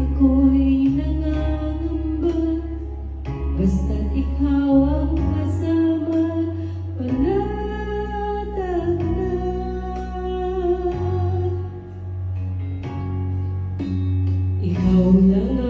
ako'y nangangamba Basta't ikaw ang kasama Panatag na. Ikaw lang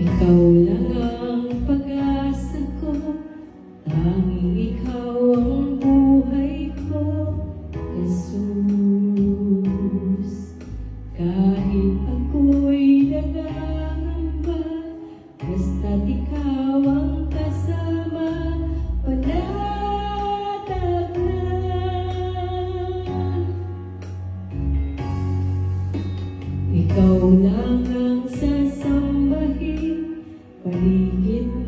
Ikaw lang ang pag-asa ko, tanging ikaw ang buhay ko, Jesus. Kahit ako'y nagangamba, basta't ikaw ang kasama, panatag na. Ikaw lang Believe you.